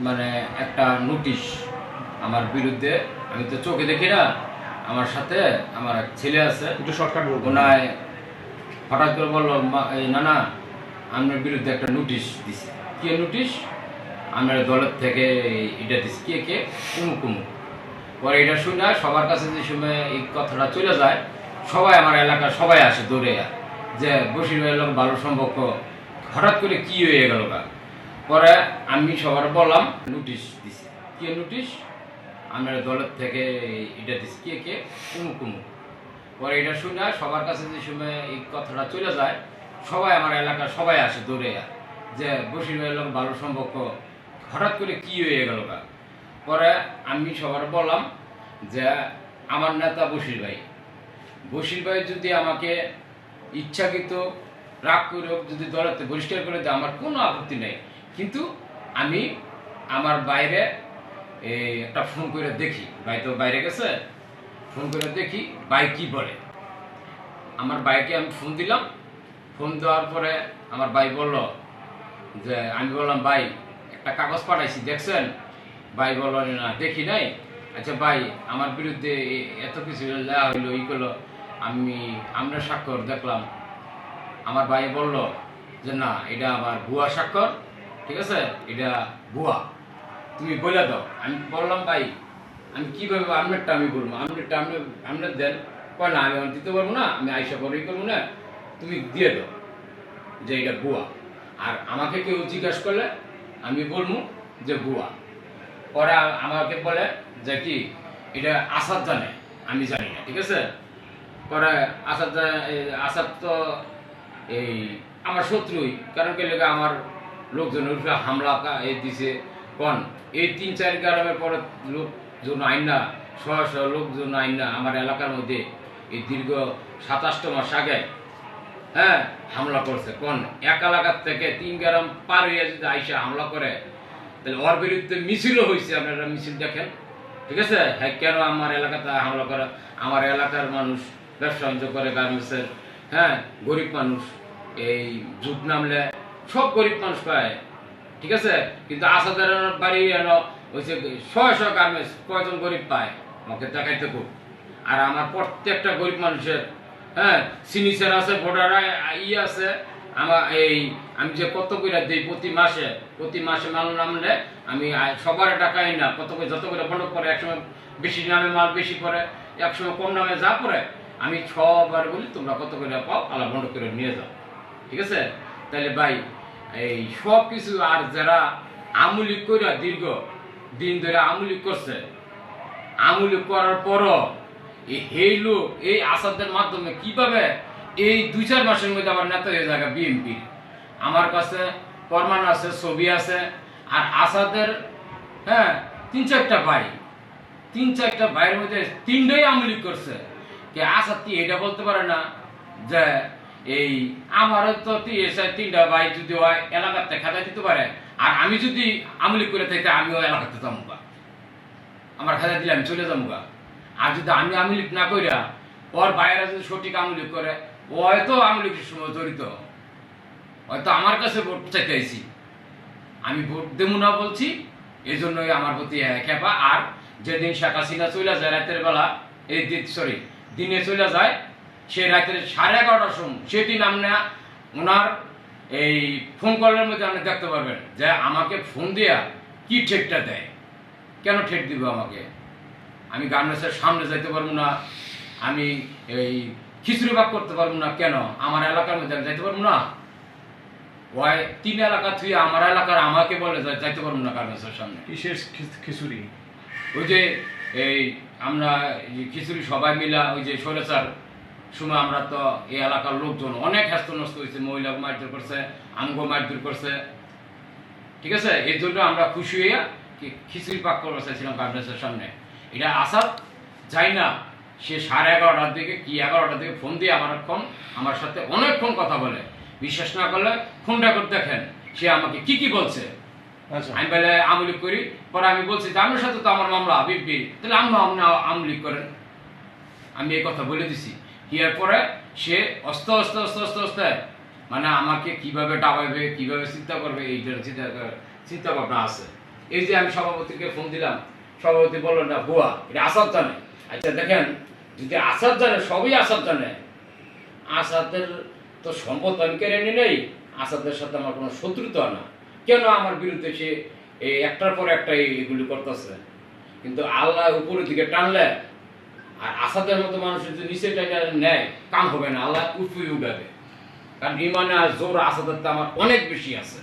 মানে একটা নোটিশ আমার বিরুদ্ধে। আমি তো চোখে দেখি না আমার সাথে আমার এক ছেলে আছে। একটু শর্টকাট বলব ওনায় হঠাৎ করে বলল "মা- এই না না আপনার বিরুদ্ধে একটা নোটিশ দিছে। কে নোটিশ আমরা দলের থেকে এটা দিছি। কে কে? কুমু কুমু। পরে এটা শুনে সবার কাছে যে সময় এই কথাটা চলে যায় সবাই আমার এলাকার সবাই আসে দৌড়ে যে বসির ভাইয়ের লোক ভালো সম্পর্ক হঠাৎ করে কি হয়ে গেল গা? পরে আমি সবার বললাম নোটিশ দিছি। কে নোটিশ আমরা দলের থেকে এটা দিছি। কে কে? কুমু কুমু। পরে এটা শুনে সবার কাছে যে সময় এই কথাটা চলে যায়, সবাই আমার এলাকা, সবাই আসে দৌড়ে যে বসির ভাইয়ের ভালো সম্পর্ক, হঠাৎ করে কি হয়ে গেল পরে আমি সবার বললাম যে, আমার নেতা বসির ভাই। বসির ভাই যদি আমাকে ইচ্ছাকৃত রাগ করে যদি দলেতে বহিষ্কার করে দেয়, আমার কোনো আপত্তি নেই। কিন্তু আমি আমার বাইরে একটা ফোন করে দেখি। ভাই তো বাইরে গেছে, ফোন করে দেখি ভাই কি বলে। আমার বাইকে আমি ফোন দিলাম। ফোন দেওয়ার পরে আমার ভাই বলল যে, আমি বললাম, ভাই, একটা কাগজ পাঠাইছি, দেখছেন? ভাই বলল, না, দেখি নাই। আচ্ছা ভাই, আমার বিরুদ্ধে এত কিছু দেওয়া হইল, ই করল, আমি, আমরা স্বাক্ষর দেখলাম। আমার ভাই বলল যে, না, এটা আমার ভুয়া স্বাক্ষর। ঠিক আছে? এটা ভুয়া। তুমি বলে দাও। আমি বললাম, ভাই, আমি কীভাবে আপনারটা আমি বলব। আপনারটা আপনি আপনার দেন কয় না, আমি দিতে পারব না, আমি আইসা পরেই করব না, তুমি দিয়ে দাও যে এটা ভুয়া। আর আমাকে কেউ জিজ্ঞাসা করলে আমি বলব যে ভুয়া। পরে আমাকে বলে যে কি, এটা আসাদ জানে, আমি জানি না, ঠিক আছে? পরে আসাদ আসাদ তো এই, আমার শত্রুই। কারণ কে লেগে আমার লোকজনের উপরে হামলা এই দিছে, কোন? এই তিন চার গ্রামের পরে লোকজন আইন না শহ শহ লোকজন আইন না আমার এলাকার মধ্যে এই দীর্ঘ সাতাশটা মাস আগে হ্যাঁ হামলা করছে, কোন? এক এলাকার থেকে তিন গ্রাম পার হয়ে যদি আইসা হামলা করে, তাহলে ওর বিরুদ্ধে মিছিলও হয়েছে আপনারা মিছিল দেখেন, ঠিক আছে? হ্যাঁ কেন আমার এলাকাতে হামলা করে, আমার এলাকার মানুষ ব্যবসা বাণিজ্য করে, গার্মেন্টসের হ্যাঁ গরিব মানুষ এই যুগ নামলে সব গরিব মানুষ পায়। ঠিক আছে? কিন্তু আসাদের বাড়ি এন হয়েছে শয় শয় গার্মেন্টস, কয়জন গরিব পায়? আমাকে দেখাইতে খুব আর আমার প্রত্যেকটা গরিব মানুষের হ্যাঁ সিনিচার আছে ভোটার ই আছে, আমার এই, আমি যে কত করে দিই প্রতি মাসে প্রতি মাসে মাল নামলে আমি সবার টাকাই না। কত করে যত করে বন্ধ করে, একসময় বেশি নামে মাল বেশি পড়ে একসময় কম নামে যা পড়ে আমি ছবার বলি তোমরা কত করে পাও আলা বন্ধ করে নিয়ে যাও। ঠিক আছে? তাহলে ভাই এই সব কিছু আর যারা আমুলিক করে দীর্ঘ দিন ধরে আমুলিক করছে আমুলি করার পরও এই লোক, এই আসাদের মাধ্যমে কীভাবে এই দুই চার মাসের মধ্যে আমার নেতা হয়ে যাবে বিএনপি আমার কাছে প্রমাণ আছে, ছবি আছে, আর আসাদের হ্যাঁ তিন চারটা ভাই, তিন চারটা ভাইয়ের মধ্যে তিনটাই আমলি করছে। কে আসাদ কি এটা বলতে পারে না যে এই আমারও তো তি- তিনটা ভাই যদি হয়, এলাকাতে খেলা দিতে পারে। আর আমি যদি আমলি করে থাকি আমিও এলাকাতে যাব আমার খাতা দিলে আমি চলে যাব গা। আর যদি আমি আমলিক না কইরা, ওর বাইরে যদি সঠিক আমলিক করে, ও হয়তো সময় জড়িত। হয়তো আমার কাছে ভোট চাইতে আইছি। আমি ভোট দেবো না বলছি এই জন্যই আমার প্রতি খেপা আর যেদিন শেখ হাসিনা চলে যায় রাতের বেলা, এই সরি দিনে চলে যায় সে রাতের সাড়ে এগারোটার সময় সেদিন আমরা ওনার এই ফোন কলের মধ্যে আপনি দেখতে পারবেন যে আমাকে ফোন দিয়া কি ঠেকটা দেয়। কেন ঠেক দিব আমাকে? আমি গার্মেন্টসের সামনে যাইতে পারব না আমি এই খিচুড়ি ভাগ করতে পারব না কেন? আমার এলাকার মধ্যে আমি যাইতে পারব না? ওই তিন এলাকা থুয়ে আমার এলাকার আমাকে বলে যাইতে পারব না গার্মেন্টসের সামনে। কিসের খিচুড়ি? ওই যে এই আমরা খিচুড়ি সবাই মিলা ওই যে সরেচার সময় আমরা তো এই এলাকার লোকজন অনেক হ্যাস্ত নষ্ট হয়েছে মহিলা মারধর করছে আমগো মারধর করছে। ঠিক আছে? এই জন্য আমরা খুশি হইয়া খিচুড়ি পাক করতে চাইছিলাম গার্মেন্টসের সামনে। এটা আসার যাই না। সে সাড়ে এগারোটার দিকে কি এগারোটার দিকে ফোন দিয়ে আমার ফোন আমার সাথে অনেকক্ষণ কথা বলে। বিশ্বাস না করলে ফোনটা করে দেখেন সে আমাকে কি কি বলছে। আচ্ছা। আমি বলে আমলিক করি পরে আমি বলছি যে আপনার সাথে তো আমার মামলা বিপি তাহলে আমি আপনি আমলিক করেন। আমি এই কথা বলে দিছি। ইয়ার পরে সে অস্তে অস্তে অস্তে অস্তে অস্তে। মানে আমাকে কীভাবে ডাবাইবে কীভাবে চিন্তা করবে, এইটার চিন্তা চিন্তা ভাবনা আছে। এই যে আমি সভাপতিকে ফোন দিলাম, সভাপতি বলল, না ভুয়া এটা আসাদ জানে। আচ্ছা দেখেন, যদি আসাদ জানে, সবই আসাদ জানে। আসাদের তো সম্পদ আমি কেড়ে নি নেই, আসাদের সাথে আমার কোনো শত্রুতা না। কেন আমার বিরুদ্ধে সে এই একটার পর একটা এগুলি করতেছে? কিন্তু আল্লাহ উপরের দিকে টানলে আর আসাদের মতো মানুষ যদি নিচে টাকা নেয় কাম হবে না, আল্লাহ উঠবে উঠাবে কারণ ইমানে আর জোর আসাদের তো আমার অনেক বেশি আছে।